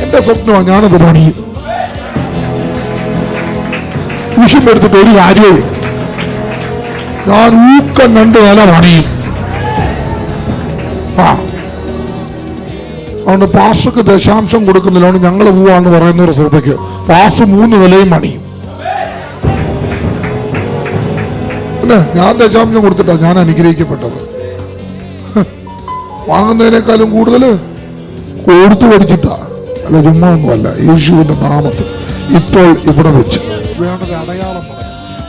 എന്റെ സ്വപ്നമാണ് ഞാനത് പണിയും കുശും എടുത്തിട്ട് ഒരു കാര്യവും ഞാൻ ഊക്കം രണ്ട് നില പണിയും അതുകൊണ്ട് പാസ്റ്റർക്ക് ദശാംശം കൊടുക്കുന്നില്ല അതുകൊണ്ട് ഞങ്ങൾ പോവാന്ന് പറയുന്ന ഒരു സ്ഥലത്തേക്ക് പാസ് മൂന്ന് നിലയും പണിയും പിന്നെ ഞാൻ ദശാംശം കൊടുത്തിട്ടാ ഞാൻ അനുഗ്രഹിക്കപ്പെട്ടത്. വാങ്ങുന്നതിനേക്കാളും കൂടുതൽ കൊടുത്തു പഠിച്ചിട്ടാ. അല്ല ചുമ്മാ ഒന്നുമല്ല യേശുവിന്റെ നാമത്തിൽ ഇപ്പോൾ ഇവിടെ വെച്ച്. വേണൊരു അടയാളം പറയാം.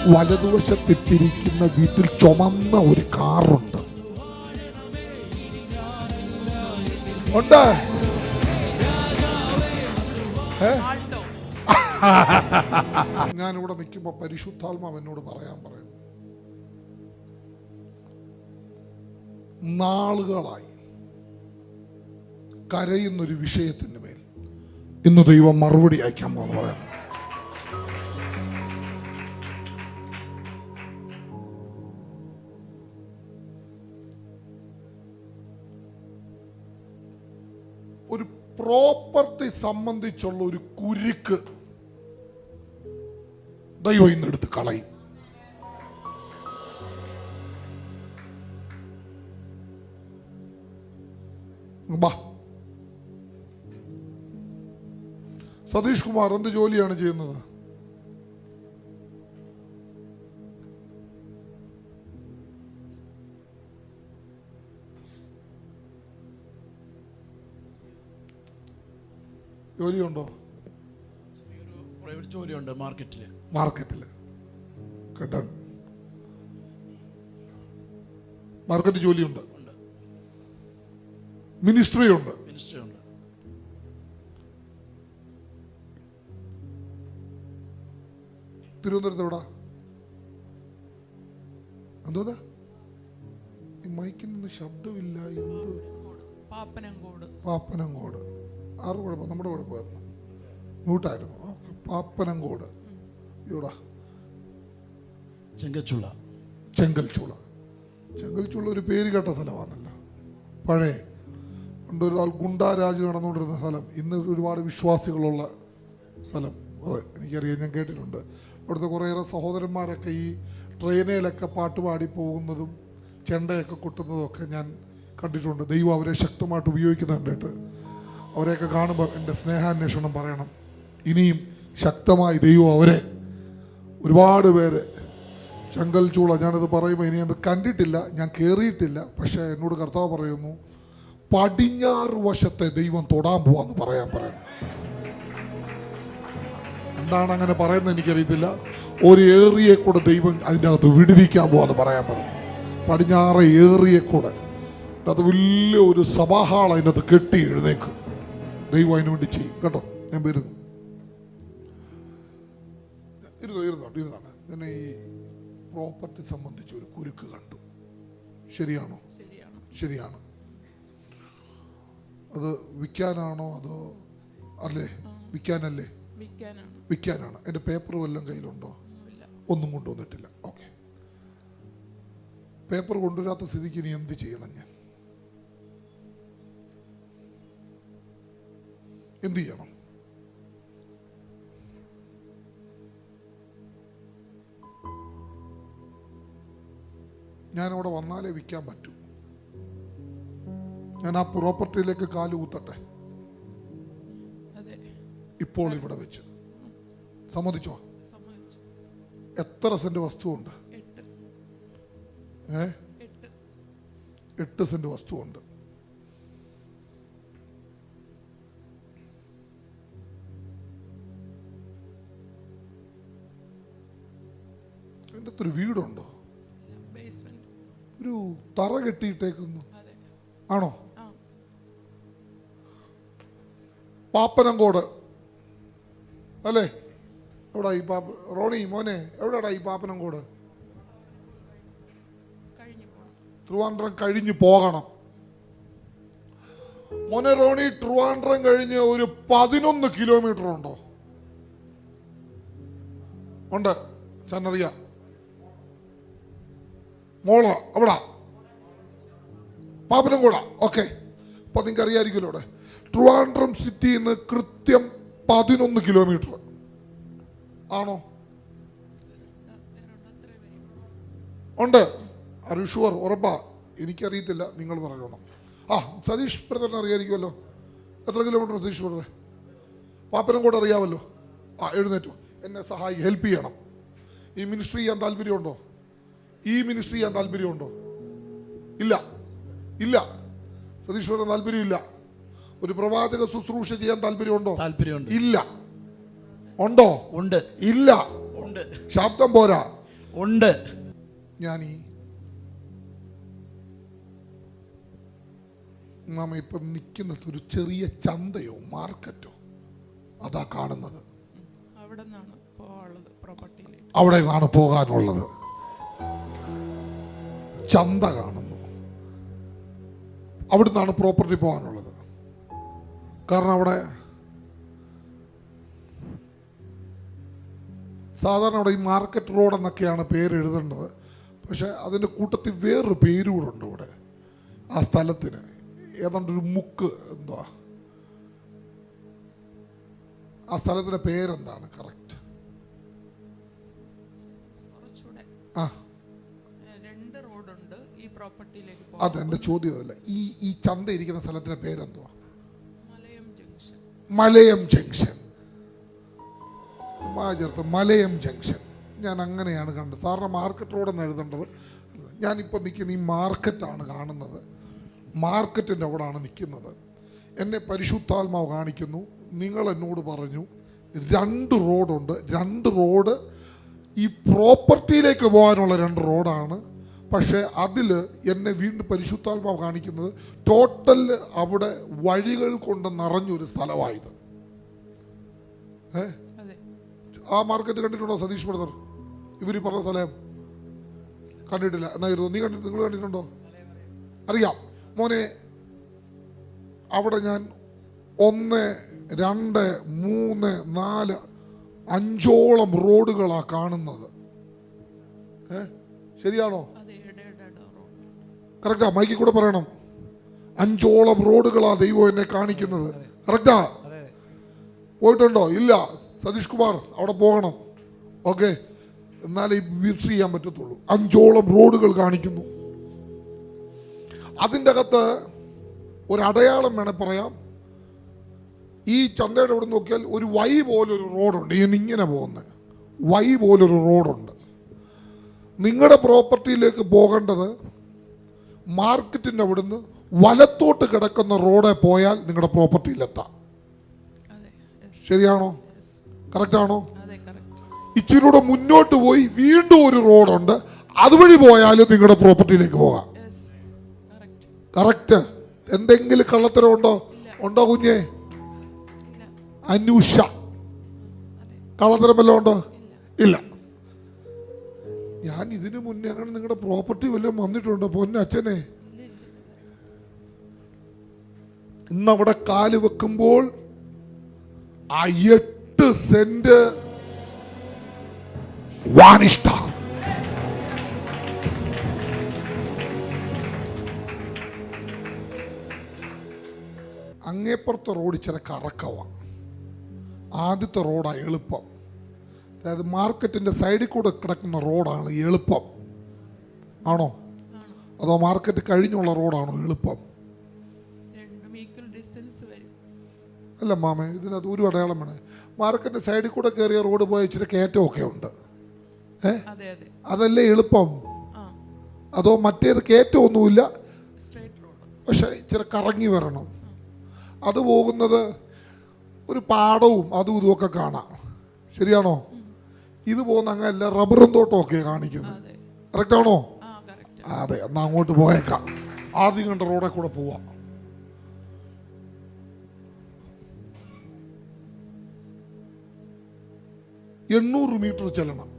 വലതുവശത്തിട്ടിരിക്കുന്ന വീട്ടിൽ ചുമന്ന ഒരു കാറുണ്ട്. ഉണ്ട്? ഞാനിവിടെ നിൽക്കുമ്പോ പരിശുദ്ധാത്മാവ് എന്നോട് പറയാൻ പറയും നാളുകളായി കരയുന്നൊരു വിഷയത്തിന് ഇന്ന് ദൈവം മറുപടി അയക്കാൻ പോകുന്നു പറയാം. ഒരു പ്രോപ്പർട്ടി സംബന്ധിച്ചുള്ള ഒരു കുരുക്ക് ദൈവം ഇന്നെടുത്ത് കളയും. ബാ. സതീഷ് കുമാർ എന്ത് ജോലിയാണ് ചെയ്യുന്നത്? ജോലിയുണ്ടോ? പ്രൈവറ്റ് ജോലിയുണ്ട് മാർക്കറ്റിൽ മാർക്കറ്റിൽ മാർക്കറ്റ് ജോലിയുണ്ട്. മിനിസ്ട്രി ഉണ്ട്. മിനിസ്ട്രി ഉണ്ട് തിരുവനന്തപുരത്ത് എവിടാ എന്തോന്നാ? ഈ മൈക്കിൽ നിന്ന് ശബ്ദമില്ല എന്ത്? പാപ്പനങ്കോട്. പാപ്പനങ്കോട്. ആറ് കുഴപ്പം? നമ്മുടെ കുഴപ്പമായിരുന്നു. മ്യൂട്ടായിരുന്നു ഓക്കെ പാപ്പനങ്കോട്. ഇവിടാ. ചെങ്കൽച്ചുള്ള ചെങ്കൽച്ചുള. ചെങ്കൽച്ചുള ഒരു പേര് കേട്ട സ്ഥലമാണല്ലോ. പഴയ ഒരു ആൾ ഗുണ്ടാരാജ് നടന്നുകൊണ്ടിരുന്ന സ്ഥലം. ഇന്ന് ഒരുപാട് വിശ്വാസികളുള്ള സ്ഥലം. അതെ എനിക്കറിയാം ഞാൻ കേട്ടിട്ടുണ്ട്. അവിടുത്തെ കുറേയേറെ സഹോദരന്മാരൊക്കെ ഈ ട്രെയിനിലൊക്കെ പാട്ട് പാടി പോകുന്നതും ചെണ്ടയൊക്കെ കൊട്ടുന്നതും ഒക്കെ ഞാൻ കണ്ടിട്ടുണ്ട്. ദൈവം അവരെ ശക്തമായിട്ട് ഉപയോഗിക്കുന്നത് കണ്ടിട്ട് അവരെയൊക്കെ കാണുമ്പോൾ എന്റെ സ്നേഹാന്വേഷണം പറയണം. ഇനിയും ശക്തമായി ദൈവം അവരെ ഒരുപാട് പേര് ചങ്കൽ ചൂള ഞാനത് പറയുമ്പോൾ ഇനി അത് കണ്ടിട്ടില്ല ഞാൻ കയറിയിട്ടില്ല പക്ഷേ എന്നോട് കർത്താവ് പറയുന്നു പടിഞ്ഞാറ് വശത്തെ ദൈവം തൊടാൻ പോവാന്ന് പറയാൻ പറയുന്നു എന്താണ് അങ്ങനെ പറയുന്നത് എനിക്കറിയത്തില്ല. ഒരു ഏറിയെ കൂടെ ദൈവം അതിന്റെ അകത്ത് വിടുവിക്കാൻ പോവാന്ന് പറയാൻ പറ്റും. പടിഞ്ഞാറ് ഏറിയെ കൂടെ. അത് വലിയ ഒരു സഭാഹാൾ അതിനകത്ത് കെട്ടി എഴുന്നേക്കും. ദൈവം അതിനു വേണ്ടി ചെയ്യും. കേട്ടോ? ഞാൻ വരുന്നു. ഇരുന്നോ ഇരുന്നോട്ട് ഇരുന്നാണ് പിന്നെ ഈ പ്രോപ്പർട്ടി സംബന്ധിച്ച് ഒരു കുരുക്ക് കണ്ടു. ശരിയാണോ? ശരിയാണ്. ശരിയാണ്. അത് വിൽക്കാനാണോ അതോ അല്ലേ? വിൽക്കാനല്ലേ? വിൽക്കാനാണ്. വിൽക്കാനാണ്. എന്റെ പേപ്പർ വല്ലതും കയ്യിലുണ്ടോ? ഒന്നും കൊണ്ടുവന്നിട്ടില്ല. ഓക്കെ പേപ്പർ കൊണ്ടുവരാത്ത സ്ഥിതിക്ക് ഇനി എന്ത് ചെയ്യണം ഞാൻ? എന്ത് ചെയ്യണം? ഞാനവിടെ വന്നാലേ വിൽക്കാൻ പറ്റൂ. ഞാൻ ആ പ്രോപ്പർട്ടിയിലേക്ക് കാലുകൂത്തട്ടെ ഇപ്പോൾ ഇവിടെ വെച്ച്. സമ്മതിച്ചോ? എത്ര സെന്റ് വസ്തുവുണ്ട്? ഏ? എട്ട്. സെന്റ് വസ്തുവുണ്ട്. അതിന്റെ അകത്തൊരു വീടുണ്ടോ? ഒരു തറ കെട്ടിയിട്ടേക്കുന്നു. ആണോ? പാപ്പനംകോട്. പാപ്പനങ്കോട് അല്ലേ? എവിടാ ഈ പാപ്പ? റോണി മോനെ എവിടെടാ ഈ പാപ്പനം കൂട്? ട്രിവാൻഡ്രം കഴിഞ്ഞ് പോകണം. മോനെ റോണി ട്രിവാൻഡ്രം കഴിഞ്ഞ് ഒരു പതിനൊന്ന് കിലോമീറ്റർ ഉണ്ടോ? ഉണ്ട്. ചെന്നറിയ മോള അവിടാ പാപ്പനം കൂടാ. ഓക്കെ. അപ്പൊ നിങ്ങൾക്ക് അറിയാമായിരിക്കുമല്ലോ അവിടെ ട്രിവാൻഡ്രം സിറ്റിയിൽ നിന്ന് കൃത്യം പതിനൊന്ന് കിലോമീറ്റർ ആണോ? ഉണ്ട്. അറിയൂ ഷുവർ ഉറപ്പാ. എനിക്കറിയത്തില്ല. നിങ്ങൾ പറയണം ആ സതീഷ് ബ്രദറിനെ അറിയാമായിരിക്കുമല്ലോ എത്ര കിലോമീറ്റർ സതീഷ് ബ്രദറെ? പാപ്പനും കൂടെ അറിയാമല്ലോ. ആ എഴുന്നേറ്റു എന്നെ സഹായിക്കും ഹെൽപ്പ് ചെയ്യണം. ഈ മിനിസ്ട്രി ചെയ്യാൻ താല്പര്യമുണ്ടോ? ഈ മിനിസ്ട്രി ചെയ്യാൻ താല്പര്യമുണ്ടോ? ഇല്ല. ഇല്ല. സതീഷ് ബ്രദർ താല്പര്യമില്ല. ഒരു പ്രവാചക ശുശ്രൂഷ ചെയ്യാൻ താല്പര്യമുണ്ടോ? താല്പര്യമുണ്ട്. ഇല്ല. ഉണ്ടോ? ഉണ്ട്. ഇല്ല. ഉണ്ട്. ശബ്ദം പോരാ. ഉണ്ട്. ഞാൻ നമ്മ നാം ഇപ്പൊ നിൽക്കുന്നത് ഒരു ചെറിയ ചന്തയോ മാർക്കറ്റോ? അതാ കാണുന്നത്. അവിടെ നിന്നാണ് പോകാനുള്ളത്. ചന്ത കാണുന്നു. അവിടുന്നാണ് പ്രോപ്പർട്ടി പോകാനുള്ളത്. കാരണം അവിടെ സാധാരണ അവിടെ ഈ മാർക്കറ്റ് റോഡ് എന്നൊക്കെയാണ് പേര് എഴുതേണ്ടത്. പക്ഷേ അതിന്റെ കൂട്ടത്തിൽ വേറൊരു പേര് കൂടെ ഉണ്ട് ഇവിടെ. ആ സ്ഥലത്തിന്. ഏതാണ്ട് ഒരു മുക്ക് എന്തുവാ ആ സ്ഥലത്തിന്റെ പേരെന്താണ്? കറക്റ്റ് ആ. അതെന്റെ ചോദ്യം അതല്ല. ഈ ഈ ചന്ത ഇരിക്കുന്ന സ്ഥലത്തിന്റെ പേരെന്തുവാ മലയം ജംഗ്ഷൻ. മലയം ജംഗ്ഷൻ ചേർത്ത് മലയം ജംഗ്ഷൻ. ഞാൻ അങ്ങനെയാണ് കണ്ടത്. സാറിന് മാർക്കറ്റ് റോഡെന്ന് എഴുതേണ്ടത് ഞാനിപ്പോൾ നിൽക്കുന്ന ഈ മാർക്കറ്റാണ് കാണുന്നത്. മാർക്കറ്റിന്റെ ആണ് നിൽക്കുന്നത് എന്നെ പരിശുദ്ധാത്മാവ് കാണിക്കുന്നു. നിങ്ങൾ എന്നോട് പറഞ്ഞു രണ്ട് റോഡുണ്ട്. രണ്ട് റോഡ് ഈ പ്രോപ്പർട്ടിയിലേക്ക് പോകാനുള്ള രണ്ട് റോഡാണ്. പക്ഷേ അതിൽ എന്നെ വീണ്ടും പരിശുദ്ധാത്മാവ് കാണിക്കുന്നത് ടോട്ടൽ അവിടെ വഴികൾ കൊണ്ട് നിറഞ്ഞൊരു സ്ഥലമായത് ഏ? അതെ ആ മാർക്കറ്റ് കണ്ടിട്ടുണ്ടോ സതീഷ് ബ്രദർ? ഇവർ പറഞ്ഞ സ്ഥലം. കണ്ടിട്ടില്ല. എന്നായിരുന്നു നീ കണ്ടിട്ട് നിങ്ങൾ കണ്ടിട്ടുണ്ടോ? അറിയാം. മോനെ അവിടെ ഞാൻ ഒന്ന് രണ്ട് മൂന്ന് നാല് അഞ്ചോളം റോഡുകളാ കാണുന്നത്. ഏ? ശരിയാണോ? അതെ ഇടയിട റോഡ്. കറക്റ്റാ? മൈക്കി കൂടെ പറയണം. അഞ്ചോളം റോഡുകളാ ദൈവം എന്നെ കാണിക്കുന്നത്. കറക്റ്റാ? പോയിട്ടുണ്ടോ? ഇല്ല. സതീഷ് കുമാർ അവിടെ പോകണം. ഓക്കെ? എന്നാലേ വീഴ്ച ചെയ്യാൻ പറ്റത്തുള്ളൂ. അഞ്ചോളം റോഡുകൾ കാണിക്കുന്നു. അതിന്റെ അകത്ത് ഒരടയാളം വേണേൽ പറയാം. ഈ ചന്തയുടെ അവിടെ നോക്കിയാൽ ഒരു വൈ പോലൊരു റോഡുണ്ട്. ഇങ്ങനെ പോകുന്നത് വൈ പോലൊരു റോഡുണ്ട്. നിങ്ങളുടെ പ്രോപ്പർട്ടിയിലേക്ക് പോകേണ്ടത് മാർക്കറ്റിന്റെ അവിടുന്ന് വലത്തോട്ട് കിടക്കുന്ന റോഡെ പോയാൽ നിങ്ങളുടെ പ്രോപ്പർട്ടിയിലെത്താം. ശരിയാണോ. കറക്റ്റാണോ? ആണോ കറക്റ്റ്. ഇച്ചിരൂടെ മുന്നോട്ട് പോയി വീണ്ടും ഒരു റോഡുണ്ട്. അതുവഴി പോയാലും നിങ്ങളുടെ പ്രോപ്പർട്ടിയിലേക്ക് പോകാം. Correct correct. എന്തെങ്കിലും കള്ളത്തരം ഉണ്ടോ? ഉണ്ടോ കുഞ്ഞേ? അന്വേഷ കള്ളത്തരം വല്ലതും ഉണ്ടോ? ഇല്ല. ഞാൻ ഇതിനു മുന്നേ അങ്ങനെ നിങ്ങളുടെ പ്രോപ്പർട്ടി വല്ലതും വന്നിട്ടുണ്ടോ പൊന്നച്ഛനെ അച്ഛനെ? ഇന്നവിടെ കാൽ വെക്കുമ്പോൾ ആ എട്ട് സെന്റ് വാനിഷ്ട അങ്ങേപ്പുറത്തെ റോഡ് ഇച്ചിരി കറക്കവ. ആദ്യത്തെ റോഡാ എളുപ്പം. അതായത് മാർക്കറ്റിന്റെ സൈഡിൽ കൂടെ കിടക്കുന്ന റോഡാണ് എളുപ്പം. ആണോ? അതോ മാർക്കറ്റ് കഴിഞ്ഞുള്ള റോഡാണോ എളുപ്പം? അല്ല മാമേ ഇതിനകത്ത് ഒരു അടയാളം വേണേ മാർക്കറ്റിന്റെ സൈഡിൽ കൂടെ കയറിയ റോഡ് പോയ ഇച്ചിരി കയറ്റമൊക്കെ ഉണ്ട്. ഏ? അതെ അതെ. അതല്ലേ എളുപ്പം? അതോ മറ്റേത് കയറ്റമൊന്നുമില്ല? പക്ഷെ ഇച്ചിരി കറങ്ങി വരണം. അത് പോകുന്നത് ഒരു പാടവും അതും ഇതുമൊക്കെ കാണാം. ശരിയാണോ? ഇത് പോകുന്ന അങ്ങനെ റബ്ബറും തോട്ടമൊക്കെ കാണിക്കുന്നത്. കറക്റ്റ് ആണോ? അതെ. എന്നാ അങ്ങോട്ട് പോയേക്കാം. ആദ്യം കണ്ട റോഡിൽ കൂടെ പോവാം. എണ്ണൂറ് മീറ്റർ ചെല്ലണം.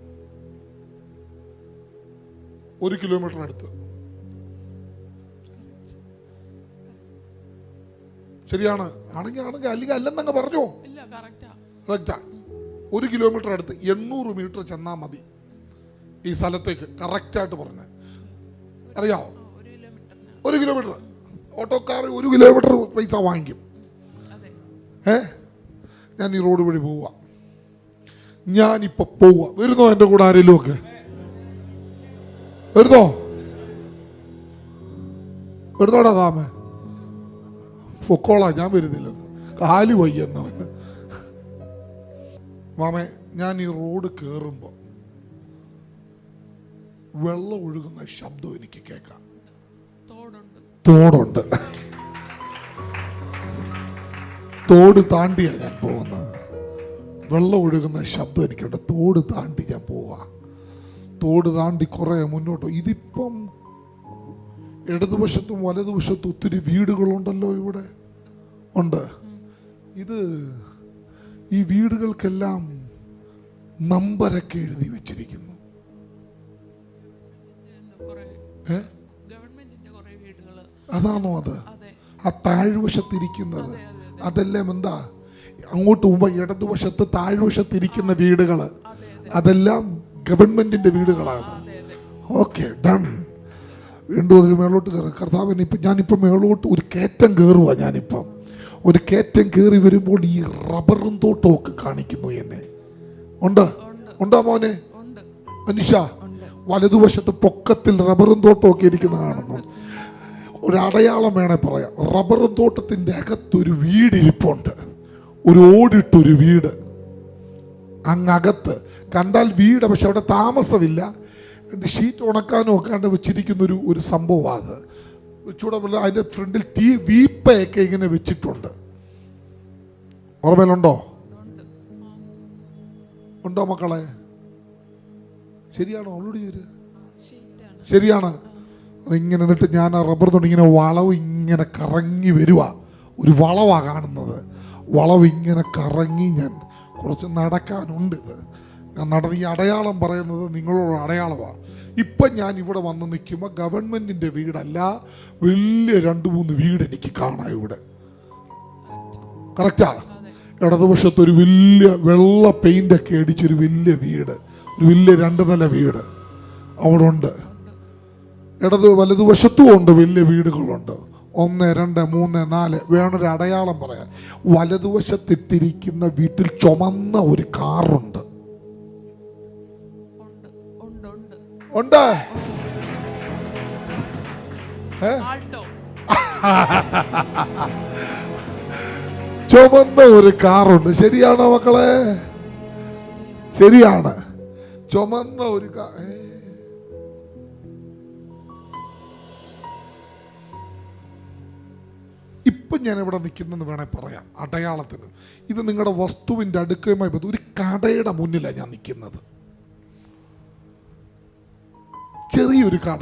ഒരു കിലോമീറ്റർ അടുത്ത്. ശരിയാണ്. ആണെങ്കിൽ ആണെങ്കിൽ അല്ലെങ്കിൽ അല്ലെന്നങ്ങ് പറഞ്ഞോ. കറക്റ്റാ ഒരു കിലോമീറ്റർ അടുത്ത് എണ്ണൂറ് മീറ്റർ ചെന്നാൽ മതി. ഈ സ്ഥലത്തേക്ക് കറക്റ്റായിട്ട് പറഞ്ഞേ. അറിയാവോ ഒരു കിലോമീറ്റർ ഓട്ടോക്കാർ ഒരു കിലോമീറ്റർ. പൈസ വാങ്ങിക്കും. ഏ? ഞാൻ ഈ റോഡ് വഴി പോവാ. ഞാനിപ്പോ പോവാ. വരുന്നോ എന്റെ കൂടെ ആരെങ്കിലും ഒക്കെ വരുന്നോ? വരുന്നോടാ താമേ. പൊക്കോളാ ഞാൻ വരുന്നില്ല. കാൽ വയ്യെന്നവന് മാമേ ഞാൻ ഈ റോഡ് കയറുമ്പോൾ വെള്ളം ഒഴുകുന്ന ശബ്ദം എനിക്ക് കേൾക്കാം. തോടുണ്ട്. തോടുണ്ട്. തോട് താണ്ടിയാണ് ഞാൻ പോകുന്നത്. വെള്ളം ഒഴുകുന്ന ശബ്ദം എനിക്കുണ്ട് തോട് താണ്ടി ഞാൻ പോവാ. തോട് താണ്ടി കുറെ മുന്നോട്ട്. ഇതിപ്പം ഇടതുവശത്തും വലതുവശത്തും ഒത്തിരി വീടുകളുണ്ടല്ലോ ഇവിടെ. ഉണ്ട്. ഇത് ഈ വീടുകൾക്കെല്ലാം നമ്പരൊക്കെ എഴുതി വെച്ചിരിക്കുന്നു. അതാണോ അത്? ആ താഴ്വശത്തിരിക്കുന്നത്. അതെ, അതെ, അതെ. അതെല്ലാം എന്താ? അങ്ങോട്ട് ഇടതുവശത്ത് താഴ്വശത്തിരിക്കുന്ന വീടുകൾ. അതെ അതെ അതെല്ലാം ഗവൺമെന്റിന്റെ വീടുകളാണ്. Okay done. വീണ്ടും അതിന് മേളോട്ട് കയറും കർത്താവിന് ഇപ്പം ഞാനിപ്പം മേളോട്ട് ഒരു കയറ്റം കയറുക ഞാനിപ്പം. ഒരു കയറ്റം കയറി വരുമ്പോൾ ഈ റബ്ബറും തോട്ടവും ഒക്കെ കാണിക്കുന്നു എന്നെ. ഉണ്ട്? ഉണ്ട് മോനെ? മനുഷ്യ വലതുവശത്ത് പൊക്കത്തിൽ റബ്ബറും തോട്ടമൊക്കെ ഇരിക്കുന്ന കാണുന്നു. ഒരു അടയാളം വേണേ പറയാം. റബ്ബറും തോട്ടത്തിന്റെ അകത്തൊരു വീടിരിപ്പുണ്ട്. ഒരു ഓടിട്ടൊരു വീട്. അങ്ങകത്ത്. കണ്ടാൽ വീട് പക്ഷെ അവിടെ താമസമില്ല. ഷീറ്റ് ഉണക്കാനും ഒക്കെ വെച്ചിരിക്കുന്ന ഒരു ഒരു സംഭവമാണ് അത്. വെച്ചൂടെ അതിന്റെ ഫ്രണ്ടിൽ തീ വീപ്പയൊക്കെ ഇങ്ങനെ വെച്ചിട്ടുണ്ട്. ഓർമ്മയിലുണ്ടോ? ഉണ്ട് മക്കളെ? ശരിയാണോ? ചോര് ഷീറ്റാണ് ശരിയാണ്. അതിങ്ങനെ എന്നിട്ട് ഞാൻ ആ റബ്ബർ തൊണ്ട് ഇങ്ങനെ വളവ് ഇങ്ങനെ കറങ്ങി വരുക ഒരു വളവാണ് കാണുന്നത്. വളവ് ഇങ്ങനെ കറങ്ങി ഞാൻ കുറച്ച് നടക്കാനുണ്ട്. ഇത് ഞാൻ നടന്ന് ഈ അടയാളം പറയുന്നത് നിങ്ങളോട് അടയാളമാണ് ഇപ്പം ഞാൻ ഇവിടെ വന്ന് നിൽക്കുമ്പോൾ ഗവൺമെന്റിന്റെ വീടല്ല വലിയ രണ്ട് മൂന്ന് വീട് എനിക്ക് കാണാം ഇവിടെ. കറക്റ്റാ? ഇടതുവശത്ത് വലിയ വെള്ള പെയിന്റ് ഒക്കെ അടിച്ചൊരു വലിയ വീട് ഒരു വലിയ രണ്ട് നില വീട് അവിടെ ഉണ്ട്. ഇടത് വലതുവശത്തും ഉണ്ട് വലിയ വീടുകളുണ്ട്. ഒന്ന് രണ്ട് മൂന്ന് നാല്. വേണൊരു അടയാളം പറയാം. വലതുവശത്തിട്ടിരിക്കുന്ന വീട്ടിൽ ചുമന്ന ഒരു കാറുണ്ട്. ഉണ്ട്. ചുമന്ന ഒരു കാറുണ്ട്. ശരിയാണോ മക്കളെ? ശരിയാണ്. ചുമന്ന ഒരു കാ ഇപ്പം ഞാനിവിടെ നിൽക്കുന്നെന്ന് വേണേൽ പറയാം. അടയാളത്തിന്. ഇത് നിങ്ങളുടെ വസ്തുവിന്റെ അടുക്കയുമായി ബന്ധം ഒരു കടയുടെ മുന്നിലാണ് ഞാൻ നിൽക്കുന്നത്. ചെറിയൊരു കട.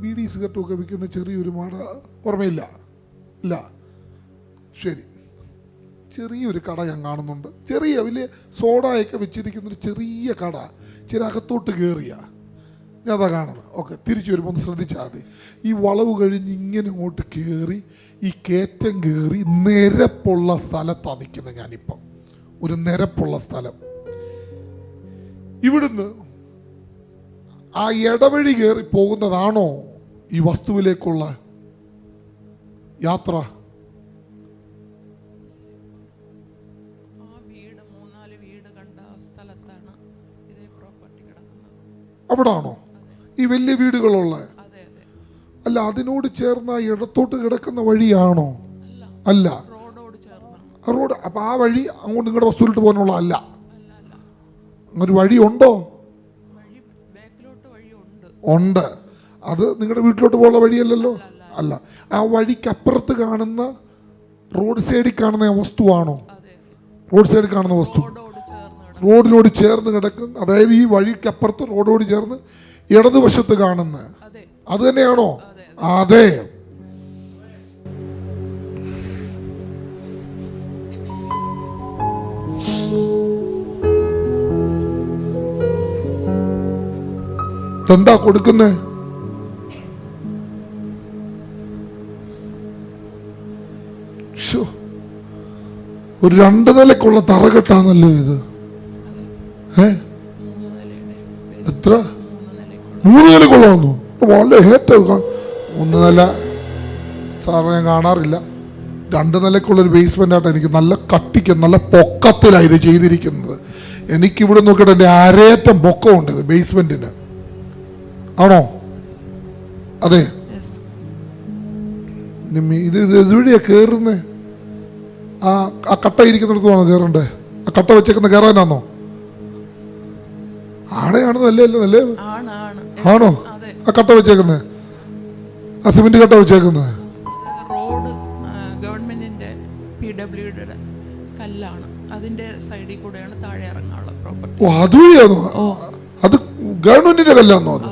ബീഡി സിഗരറ്റും ഒക്കെ വിൽക്കുന്ന ചെറിയൊരു മാട ഓർമ്മയില്ല? ഇല്ല. ശരി. ചെറിയൊരു കട ഞാൻ കാണുന്നുണ്ട്. ചെറിയ വലിയ സോഡയൊക്കെ വെച്ചിരിക്കുന്ന ഒരു ചെറിയ കട. ചില അകത്തോട്ട് കയറിയ ഞാൻ അതാ കാണുന്നത്. ഓക്കെ തിരിച്ചു വരുമ്പോൾ ഒന്ന് ശ്രദ്ധിച്ചാൽ മതി. ഈ വളവ് കഴിഞ്ഞ് ഇങ്ങനെ ഇങ്ങോട്ട് കയറി ഈ കയറ്റം കയറി നിരപ്പുള്ള സ്ഥലത്താണ് നിൽക്കുന്നത് ഞാനിപ്പം. ഒരു നിരപ്പുള്ള സ്ഥലം. ഇവിടുന്ന് ആ ഇടവഴി കയറി പോകുന്നതാണോ ഈ വസ്തുവിലേക്കുള്ള യാത്ര? അവിടാണോ? ഈ വലിയ വീടുകളുള്ള. അല്ല അതിനോട് ചേർന്ന ഇടത്തോട്ട് കിടക്കുന്ന വഴിയാണോ? അല്ല. റോഡ് അപ്പൊ ആ വഴി അങ്ങോട്ട് നിങ്ങളുടെ വസ്തുവിലോട്ട് പോകാനുള്ള അല്ല. അങ്ങനൊരു വഴിയുണ്ടോ? വഴി ഉണ്ടോ. അത് നിങ്ങളുടെ വീട്ടിലോട്ട് പോകാനുള്ള വഴിയല്ലല്ലോ? അല്ല. ആ വഴിക്കപ്പുറത്ത് കാണുന്ന റോഡ് സൈഡിൽ കാണുന്ന വസ്തുവാണോ? റോഡ് സൈഡിൽ കാണുന്ന വസ്തു. റോഡിനോട് ചേർന്ന് കിടക്കുന്ന അതായത് ഈ വഴിക്കപ്പുറത്ത് റോഡോട് ചേർന്ന് ഇടതുവശത്ത് കാണുന്ന. അതെ. തന്നെയാണോ? അതെ എന്താ കൊടുക്കുന്നത്. ഒരു രണ്ട് നിലക്കുള്ള തറകെട്ടാണല്ലോ ഇത്? ഏ? എത്ര? മൂന്ന് നില മൂന്ന് നിലക്കുള്ളതാന്നു വളരെ ഏറ്റവും ഒന്ന് നില സാറിനെ ഞാൻ കാണാറില്ല. രണ്ട് നിലക്കുള്ളൊരു ബേസ്മെന്റായിട്ട് എനിക്ക് നല്ല കട്ടിക്ക് നല്ല പൊക്കത്തിലാണ് ഇത് ചെയ്തിരിക്കുന്നത് എനിക്കിവിടെ നോക്കിയിട്ട് എന്റെ അരേറ്റം പൊക്കമുണ്ട് ഇത് ബേസ്മെന്റിന് ആണോ? അതെ. ഇത് ഇത് ഇതുവഴിയാ കയറുന്നേ ആ ആ കട്ട ഇരിക്കുന്നിടത്തുമാണോ കയറണ്ടേ ആ കട്ട വെച്ചേക്കുന്ന കയറാനാന്നോ ആണേ അല്ലേ അല്ലേ അല്ലേ? ആണ്? ആ കട്ട വെച്ചേക്കുന്നത് ആ സിമെന്റ് കട്ട വെച്ചേക്കുന്നത് റോഡ് ഗവൺമെന്റിന്റെ പി ഡബ്ല്യുഡിയുടെ കല്ലാണ്. അതിന്റെ സൈഡിൽ കൂടെയാണ് താഴെ ഇറങ്ങാനുള്ള പ്രോപ്പർട്ടി ഓ അതുവഴിയാണോ അത് ഗവൺമെന്റിന്റെ കല്ലാണോ അത്?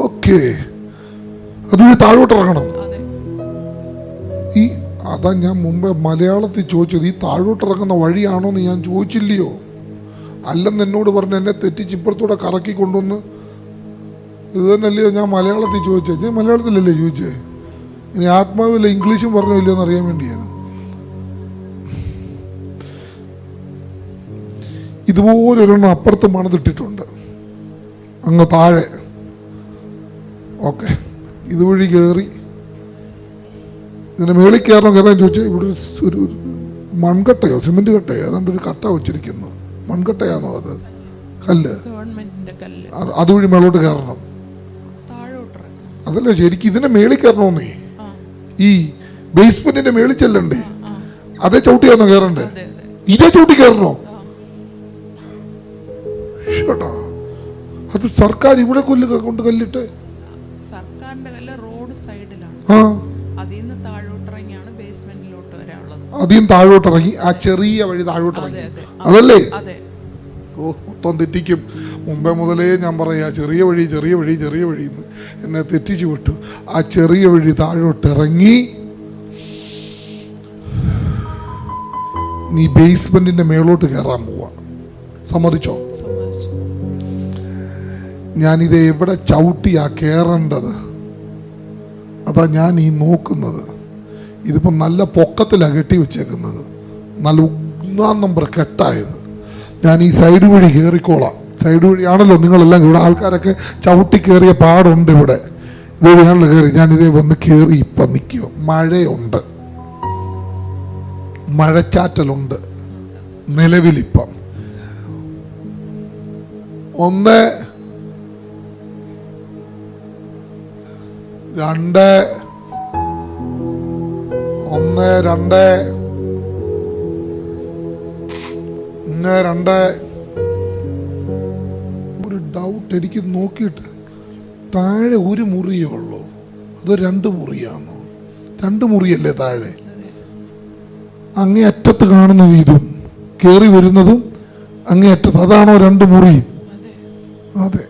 ഓക്കെ. അതുവഴി താഴോട്ട് ഇറങ്ങണം. ഈ അതാ ഞാൻ മുമ്പ് മലയാളത്തിൽ ചോദിച്ചത് ഈ താഴോട്ട് ഇറങ്ങുന്ന വഴിയാണോ എന്ന് ഞാൻ ചോദിച്ചില്ലയോ? അല്ലെന്ന് എന്നോട് പറഞ്ഞ് എന്നെ തെറ്റിച്ച് ഇപ്പുറത്തൂടെ കറക്കി കൊണ്ടുവന്ന് ഇത് തന്നെയല്ലയോ ഞാൻ മലയാളത്തിൽ ചോദിച്ചത് ഞാൻ മലയാളത്തിലല്ലേ ചോദിച്ചേ? ഇനി ആത്മാവില്ല ഇംഗ്ലീഷും പറഞ്ഞോ ഇല്ലയോ എന്ന് അറിയാൻ വേണ്ടിയാണ്. ഇതുപോലെ ഒരെണ്ണം അപ്പുറത്ത് മണത്തിട്ടിട്ടുണ്ട് അങ്ങ് താഴെ. ഓക്കെ. ഇതുവഴി കയറി. ഇതിന് മേളിൽ കയറണം കയറാൻ ചോദിച്ചാൽ ഇവിടെ ഒരു മൺകട്ടയോ സിമെന്റ് കട്ടയോ അതുകൊണ്ട് ഒരു കട്ട വെച്ചിരിക്കുന്നു. മൺകട്ടയാണോ അത്? കല്ല്. അതുവഴി മേളോട്ട് കയറണം. അതല്ല ശരിക്കും ഇതിന്റെ മേളിൽ കയറണമെന്നേ. ഈ ബേസ്മെന്റിന്റെ മേളിൽ ചെല്ലണ്ടേ? അതേ ചവിട്ടിയാണോ കയറണ്ടേ? ഇതേ ചവിട്ടി കയറണോ? ഷേട്ടാ അത് സർക്കാർ ഇവിടെ കൊല്ല് കൊണ്ട് കല്ലിട്ട്? സർക്കാരിന്റെ കല്ല് റോഡ് സൈഡിലാണ്. ബേസ്മെന്റിലോട്ട് വരാനുള്ളത്. അധികം താഴോട്ട് ഇറങ്ങി ആ ചെറിയ വഴി താഴോട്ടിറങ്ങി. അതല്ലേ? അതെ. ഓ മൊത്തം തെറ്റിക്കും. മുമ്പേ മുതലേ ഞാൻ പറയാ ചെറിയ വഴി ചെറിയ വഴി ചെറിയ വഴി എന്ന് എന്നെ തെറ്റിച്ചു വിട്ടു. ആ ചെറിയ വഴി താഴോട്ട് ഇറങ്ങി നീ ബേസ്മെന്റിന്റെ മേളോട്ട് കയറാൻ പോവാ. സമ്മതിച്ചോ? ഞാൻ ഞാനിത് എവിടെ ചവിട്ടിയാ കയറേണ്ടത് അതാ ഞാൻ ഈ നോക്കുന്നത്. ഇതിപ്പോ നല്ല പൊക്കത്തിലാണ് കെട്ടി വെച്ചേക്കുന്നത്. നല്ല ഒന്നാം നമ്പർ കെട്ടായത്. ഞാൻ ഈ സൈഡ് വഴി കയറിക്കോളാം സൈഡ് വഴിയാണല്ലോ നിങ്ങളെല്ലാം ഇവിടെ. ആൾക്കാരൊക്കെ ചവിട്ടി കയറിയ പാടുണ്ട് ഇവിടെ. ഇതുവഴിയാണല്ലോ കയറി ഞാനിതേ വന്ന് കയറി ഇപ്പം നിൽക്കുക മഴയുണ്ട്. മഴച്ചാറ്റലുണ്ട്. നിലവിലിപ്പം. ഒന്ന് രണ്ട് ഒന്ന് രണ്ട് ഒന്ന് രണ്ട്. ഡൗട്ട് എനിക്ക് നോക്കിയിട്ട് താഴെ ഒരു മുറിയേ ഉള്ളൂ. അത് രണ്ട് മുറിയാണോ രണ്ട് മുറിയല്ലേ താഴെ? അങ്ങേ അറ്റത്ത് കാണുന്ന ഇതും കയറി വരുന്നതും അങ്ങേ അറ്റത്ത് അതാണോ രണ്ട് മുറി? അതെ.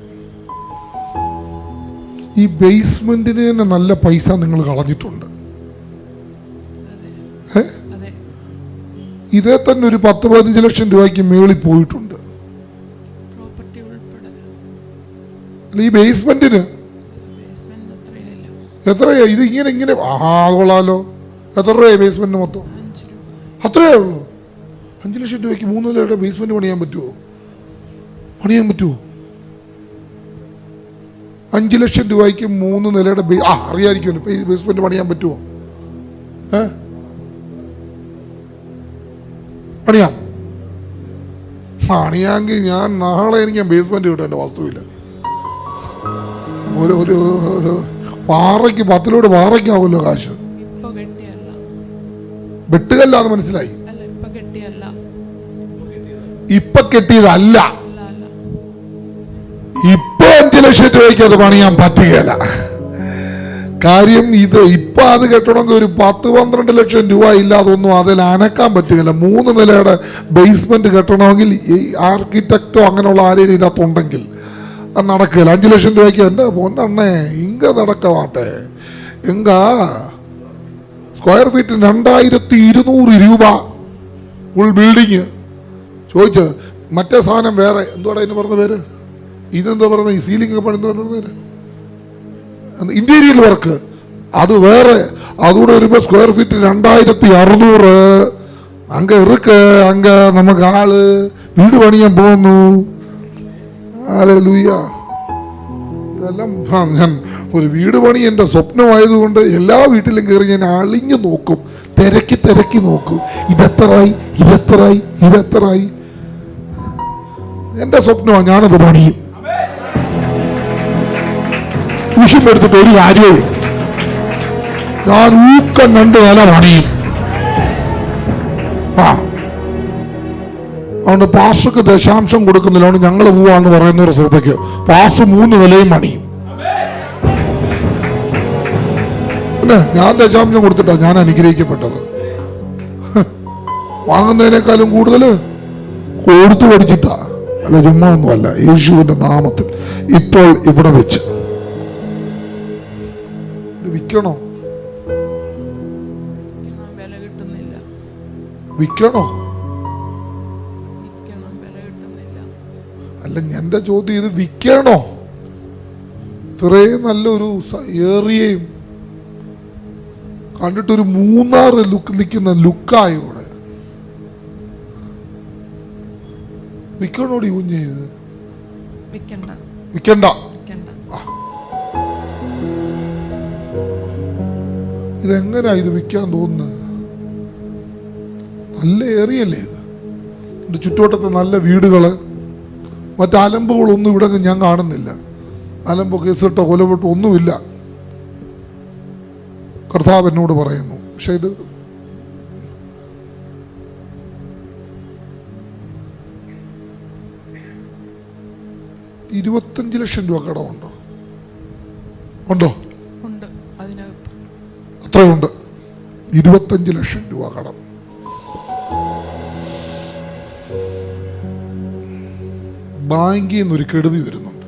ഈ ബേസ്മെന്റിന് തന്നെ നല്ല പൈസ നിങ്ങൾ കളഞ്ഞിട്ടുണ്ട്. ഇതേ തന്നെ ഒരു പത്ത് പതിനഞ്ച് ലക്ഷം രൂപയ്ക്ക് മേളിൽ പോയിട്ടുണ്ട്. ഈ ബേസ്മെന്റിന് എത്രയാ ഇത് ഇങ്ങനെ ഇങ്ങനെ ആഹാ കൊള്ളാലോ. എത്ര രൂപയായി ബേസ്മെന്റിന് മൊത്തം? അത്രയേ ഉള്ളൂ. അഞ്ച് ലക്ഷം രൂപയ്ക്ക് മൂന്ന് നിലയുടെ ബേസ്മെന്റ് പണിയാൻ പറ്റുമോ പണിയാൻ പറ്റുമോ അഞ്ച് ലക്ഷം രൂപയ്ക്ക് മൂന്ന് നിലയുടെ ബേ- ആ അറിയാമായിരിക്കുമല്ലോ ഇപ്പൊ ഈ ബേസ്മെന്റ് പണിയാൻ പറ്റുമോ ഏ? പണിയാം. പണിയാമെങ്കിൽ ഞാൻ നാളെ എനിക്ക് ബേസ്മെന്റ് കിട്ടും എന്റെ വസ്തുവില്ല ഒരു ഒരു ഒരു പാറയ്ക്ക് പത്തിലോട് പാറയ്ക്കാവുമല്ലോ കാശ്. വെട്ടുകല്ലാന്ന് മനസ്സിലായി. ഇപ്പൊ കെട്ടിയതല്ല. ഇപ്പൊ അഞ്ചു ലക്ഷം രൂപയ്ക്ക് അത് പണിയാൻ പറ്റുകയില്ല. കാര്യം ഇത് ഇപ്പൊ അത് കെട്ടണമെങ്കിൽ ഒരു പത്ത് പന്ത്രണ്ട് ലക്ഷം രൂപ ഇല്ലാതെ ഒന്നും അതിൽ അനക്കാൻ പറ്റുകയില്ല. മൂന്ന് നിലയുടെ ബേസ്മെന്റ് കെട്ടണമെങ്കിൽ ഈ ആർക്കിടെക്റ്റോ അങ്ങനെയുള്ള ആരെയും ഇതിനകത്തുണ്ടെങ്കിൽ അത് നടക്കുകയില്ല. അഞ്ചു ലക്ഷം രൂപയ്ക്ക് എന്റെ പൊന്നണ്ണേ ഇങ്ക നടക്കവാട്ടെ. എങ്ക സ്ക്വയർ ഫീറ്റ് രണ്ടായിരത്തി ഇരുന്നൂറ് രൂപ ഫുൾ ബിൽഡിങ് ചോദിച്ച മറ്റേ സാധനം വേറെ എന്തുവാടാ അതിന് പറഞ്ഞ പേര്? ഇതെന്താ പറയുന്നത് ഈ സീലിംഗ് ഒക്കെ പണിന്ന് പറഞ്ഞ പേര് ഇന്റീരിയൽ വർക്ക് അത് വേറെ. അതുകൂടെ വരുമ്പോൾ സ്ക്വയർ ഫീറ്റ് രണ്ടായിരത്തി അറുന്നൂറ്. അങ്ക ഇറുക്ക് അങ്ക നമുക്ക് ആൾ വീട് പണിയാൻ പോകുന്നു. ആളെ ലൂയ ഇതെല്ലാം ഞാൻ ഒരു വീട് പണി എന്റെ സ്വപ്നമായതുകൊണ്ട് എല്ലാ വീട്ടിലും കയറി ഞാൻ അളിഞ്ഞു നോക്കും. തിരക്കി തിരക്കി നോക്കും. ഇതെത്രായി ഇതെത്രായി ഇതെത്രായി എന്റെ സ്വപ്നമാണ് ഞാനത് പണിയും. കുശും എടുത്തിട്ട് ഒരു കാര്യവും ഞാൻ ഊക്കം രണ്ട് നില പണിയും. ആ. അതുകൊണ്ട് പാസ്റ്റർക്ക് ദശാംശം കൊടുക്കുന്നില്ല. അതുകൊണ്ട് ഞങ്ങൾ പോവാന്ന് പറയുന്ന ഒരു സ്ഥലത്തേക്ക്. പാസ് മൂന്ന് വിലയും മണി. ഞാൻ ദശാംശം കൊടുത്തിട്ടാ ഞാൻ അനുഗ്രഹിക്കപ്പെട്ടത്. വാങ്ങുന്നതിനേക്കാളും കൂടുതൽ കൊടുത്തു പഠിച്ചിട്ടാ. അല്ല ചുമ്മാ ഒന്നുമല്ല. യേശുവിന്റെ നാമത്തിൽ. ഇപ്പോൾ ഇവിടെ വെച്ച്. ഇത് വിൽക്കണോ വിൽക്കണം അല്ല എന്റെ ചോദ്യം? ഇത് വിൽക്കണോ? ഇത്രയും നല്ലൊരു ഏറിയയും കണ്ടിട്ടൊരു മൂന്നാറ് ലുക്ക് നിൽക്കുന്ന ലുക്കായി ഇവിടെ. വിൽക്കണോടി കുഞ്ഞ്? ഇത് വിൽക്കണ്ട. ഇതെങ്ങനാ ഇത് വിൽക്കാൻ തോന്നുന്നത് നല്ല ഏറിയല്ലേ ഇത്. ചുറ്റുവട്ടത്തെ നല്ല വീടുകൾ. മറ്റ് അലമ്പുകളൊന്നും ഇവിടെ ഞാൻ കാണുന്നില്ല. അലമ്പോ കേസിട്ടോ കൊലപ്പെട്ടോ ഒന്നുമില്ല. കർത്താവ് എന്നോട് പറയുന്നു. പക്ഷെ ഇത് ഇരുപത്തഞ്ച് ലക്ഷം രൂപ കടമുണ്ടോ? ഉണ്ടോ? അത്രയുണ്ട്. ഇരുപത്തഞ്ച് ലക്ഷം രൂപ കടം. നിന്ന് ഒരു കെടുതി വരുന്നുണ്ട്.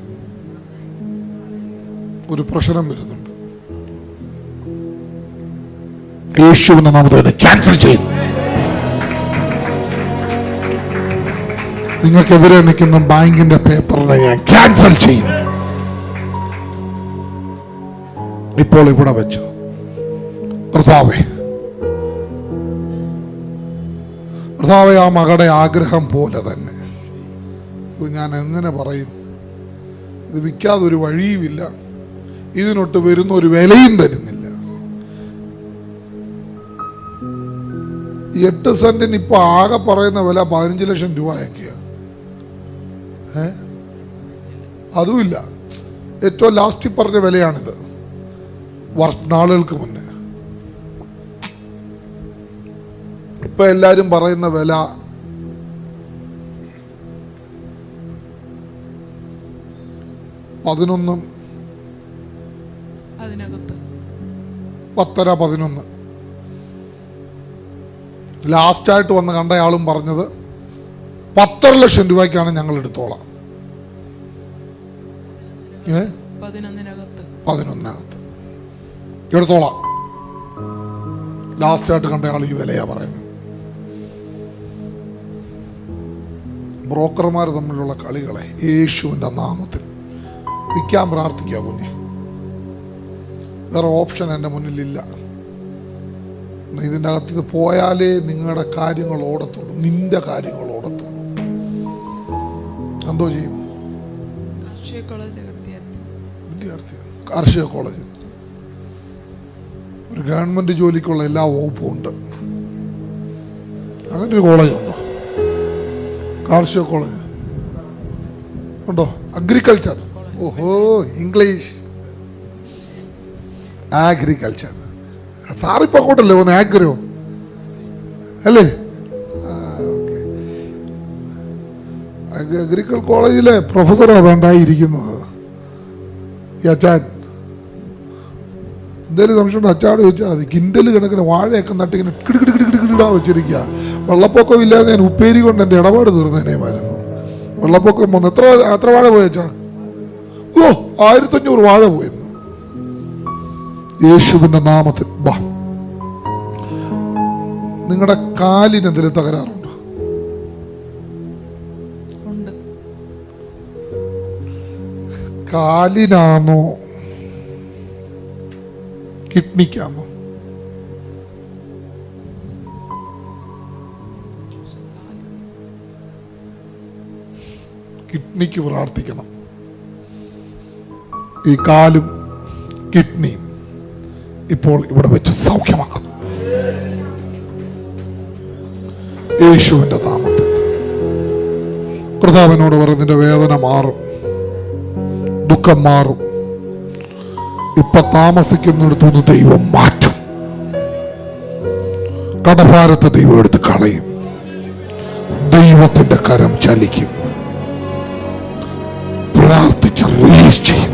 ഒരു പ്രശ്നം വരുന്നുണ്ട്. യേശുവിന്റെ നാമത്തെ ക്യാൻസൽ ചെയ്യുന്നു. നിങ്ങൾക്കെതിരെ നിൽക്കുന്ന ബാങ്കിന്റെ പേപ്പറിനെ ഞാൻ ക്യാൻസൽ ചെയ്യുന്നു. ഇപ്പോൾ ഇവിടെ വെച്ചു കർത്താവേ കർത്താവെ ആ മകളുടെ ആഗ്രഹം പോലെ തന്നെ ഞാൻ എങ്ങനെ പറയും? ഇത് വിൽക്കാതെ ഒരു വഴിയുമില്ല. ഇതിനൊട്ട് വരുന്ന ഒരു വിലയും തരുന്നില്ല. എട്ട് സെന്റിന് ഇപ്പൊ ആകെ പറയുന്ന വില പതിനഞ്ച് ലക്ഷം രൂപയൊക്കെയാണ് ഏ? അതുമില്ല. ഏറ്റവും ലാസ്റ്റിൽ പറഞ്ഞ വിലയാണിത്. നാളുകൾക്ക് മുന്നേ. ഇപ്പൊ എല്ലാരും പറയുന്ന വില പതിനൊന്നും. പത്തര പതിനൊന്ന്. ലാസ്റ്റായിട്ട് വന്ന് കണ്ടയാളും പറഞ്ഞത് പത്തര ലക്ഷം രൂപയ്ക്കാണ് ഞങ്ങൾ എടുത്തോളാം. ഏ? പതിനൊന്നിനകത്ത്. പതിനൊന്നിനകത്ത്. എടുത്തോളാം. ലാസ്റ്റായിട്ട് കണ്ടയാൾ ഈ വിലയാ പറയുന്നത്. ബ്രോക്കർമാർ തമ്മിലുള്ള കളികളെ യേശുവിന്റെ നാമത്തിൽ വിൽക്കാൻ പ്രാർത്ഥിക്കുക കുഞ്ഞെ വേറെ ഓപ്ഷൻ എന്റെ മുന്നിലില്ല. ഇതിന്റെ അകത്ത് ഇത് പോയാലേ നിങ്ങളുടെ കാര്യങ്ങൾ ഓടത്തുള്ളൂ. നിന്റെ കാര്യങ്ങൾ ഓടത്തുള്ളൂ. എന്തോ ചെയ്യും? കാർഷിക വിദ്യാർത്ഥി. കോളേജ് ഒരു ഗവൺമെന്റ് ജോലിക്കുള്ള എല്ലാ വകുപ്പും ഉണ്ട്. അങ്ങനെ ഒരു കോളേജ് ഉണ്ടോ? കാർഷിക കോളേജ്. ഉണ്ടോ? അഗ്രികൾച്ചർ. ഓഹോ ഇംഗ്ലീഷ് ആഗ്രികൾച്ചർ സാറിപ്പോ അങ്ങോട്ടല്ലേ ഒന്ന് ആഗ്രോ അല്ലേ? അഗ്രിക്കൽ കോളേജിലെ പ്രൊഫസർ അതുണ്ടായിരിക്കുന്നത് ഈ അച്ചാൻ എന്തേലും സംശയം അച്ചാട് ചോദിച്ചാൽ അത് കിൻഡൽ കണക്കിന് വാഴയൊക്കെ നട്ട് ഇങ്ങനെ കിടുകിടുകിടുകിടാ വെച്ചിരിക്കുക വെള്ളപ്പൊക്കം ഇല്ലാതെ ഞാൻ ഉപ്പേരി കൊണ്ട് എന്റെ ഇടപാട് തീർന്നേനെയുമായിരുന്നു വെള്ളപ്പൊക്കം വന്ന് എത്ര എത്ര വാഴ പോയച്ചാ ഓ ആയിരത്തഞ്ഞൂറ് വാഴ പോയിരുന്നു. യേശുവിന്റെ നാമത്തിൽ. വാ. നിങ്ങളുടെ കാലിന് എന്തെങ്കിലും തകരാറുണ്ടോ? കാലിനാണോ? കിഡ്നിക്കാണോ? കിഡ്നിക്ക് പ്രാർത്ഥിക്കണം. ഈ കാലും കിഡ്നിയും ഇപ്പോൾ ഇവിടെ വെച്ച് സൗഖ്യമാക്കുന്നു. യേശുവിന്റെ നാമത്തിൽ. കർത്താവിനോട് പറയുന്നതിന്റെ വേദന മാറും ദുഃഖം മാറും. ഇപ്പൊ താമസിക്കുന്നിടത്തുനിന്ന് ദൈവം മാറ്റും. കടഭാരത്തെ ദൈവം എടുത്ത് കളയും. ദൈവത്തിന്റെ കരം ചലിക്കും. പ്രാർത്ഥിച്ച് റിലീസ് ചെയ്യും.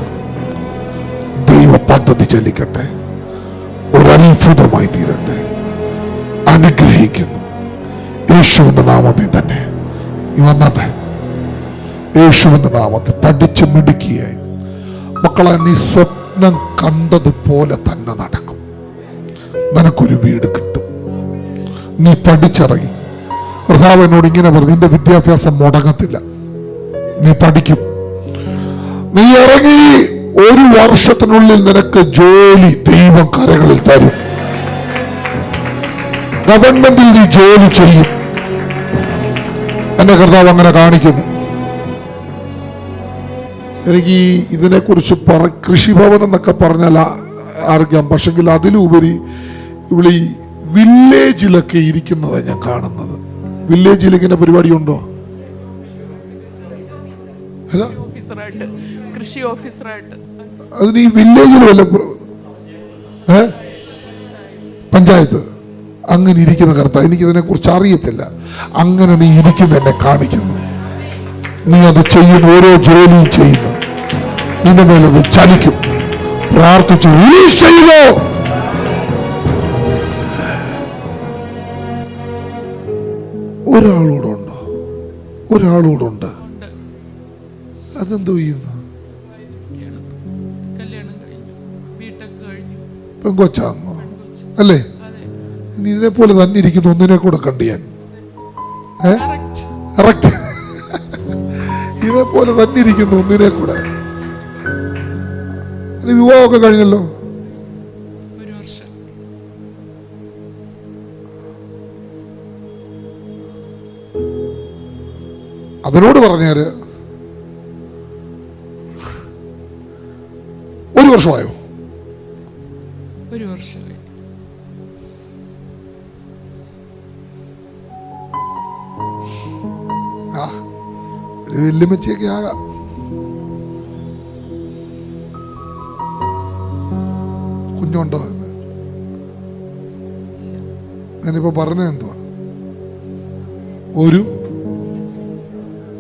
പദ്ധതി ചലിക്കട്ടെ. ഒരത്ഭുതമായി തീരട്ടെ. അനുഗ്രഹിക്കുന്നു. യേശുവിന്റെ നാമത്തിൽ തന്നെ. വന്നട്ടെ. യേശുവിന്റെ നാമത്തിൽ പഠിച്ച് മിടുക്കിയായി. മക്കളെ നീ സ്വപ്നം കണ്ടതുപോലെ തന്നെ നടക്കും. നിനക്കൊരു വീട് കിട്ടും. നീ പഠിച്ചിറങ്ങി. കർത്താവ് ഇങ്ങനെ പറഞ്ഞു നിന്റെ വിദ്യാഭ്യാസം മുടങ്ങത്തില്ല. നീ പഠിക്കും. നീ ഇറങ്ങി. ഒരു വർഷത്തിനുള്ളിൽ നിനക്ക് ജോലി ദൈവം കരകളിൽ തരും. ഗവൺമെന്റിൽ നീ ജോലി ചെയ്യും. എന്റെ കർത്താവ് അങ്ങനെ കാണിക്കുന്നു. എനിക്ക് ഈ ഇതിനെക്കുറിച്ച് പറ കൃഷിഭവൻ എന്നൊക്കെ പറഞ്ഞാൽ അറിയാം. പക്ഷെങ്കിൽ അതിലുപരി ഇവിടെ ഈ വില്ലേജിലൊക്കെ ഇരിക്കുന്നതാണ് ഞാൻ കാണുന്നത്. വില്ലേജിൽ ഇങ്ങനെ പരിപാടി ഉണ്ടോ കൃഷി ഓഫീസറായിട്ട്. അതിന് ഈ വില്ലേജിൽ വല്ല ഏ? പഞ്ചായത്ത്. അങ്ങനെ ഇരിക്കുന്ന കർത്ത എനിക്കിതിനെ കുറിച്ച് അറിയത്തില്ല. അങ്ങനെ നീ ഇരിക്കുന്ന എന്നെ കാണിക്കുന്നു. നീ അത് ചെയ്യുന്ന. ഓരോ ജോലിയും ചെയ്യുന്നു. നിന്റെ മേലത് ചലിക്കും. പ്രാർത്ഥിച്ചു റിലീസ് ചെയ്യുമോ ഒരാളോടുണ്ടോ? ഒരാളോടുണ്ട്. അതെന്തോ ചെയ്യുന്നു? പെങ്കൊച്ചാന്നോ. അല്ലേ? ഇനി ഇതിനെ പോലെ തന്നെ ഇരിക്കുന്ന ഒന്നിനെ കൂടെ കണ്ട് ഞാൻ. കറക്റ്റ് കറക്റ്റ് ഇതേ പോലെ തന്നെ ഇരിക്കുന്ന ഒന്നിനെ കൂടെ. വിവാഹമൊക്കെ കഴിഞ്ഞല്ലോ? അതിനോട് പറഞ്ഞാൽ ഒരു വർഷമായോ? ഒരു വർഷമായി കുഞ്ഞുണ്ടോ ഞാനിപ്പോ പറഞ്ഞ ഒരു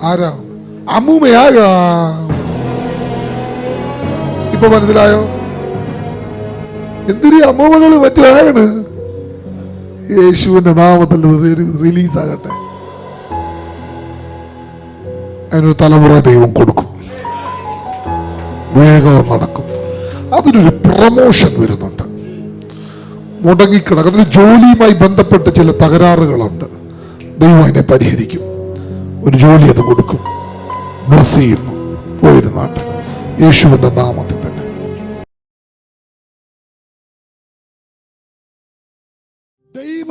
ആരാ? അമ്മൂമ്മയാകാം. ഇപ്പൊ മനസ്സിലായോ? എന്തിനീ അമ്മകൾ മറ്റാണ് യേശുവിന്റെ നാമത്തിൽ റിലീസ് ആകട്ടെ. അതിനൊരു തലമുറ ദൈവം കൊടുക്കും. വേഗം നടക്കും. അതിനൊരു പ്രമോഷൻ വരുന്നുണ്ട്. മുടങ്ങിക്കിടക്കുന്ന ജോലിയുമായി ബന്ധപ്പെട്ട് ചില തകരാറുകളുണ്ട്. ദൈവം അതിനെ പരിഹരിക്കും. ഒരു ജോലി അത് കൊടുക്കും. ബ്ലസ് ചെയ്യുന്നു. പോയിരുന്നാട്ട്. യേശുവിന്റെ നാമത്തിൽ.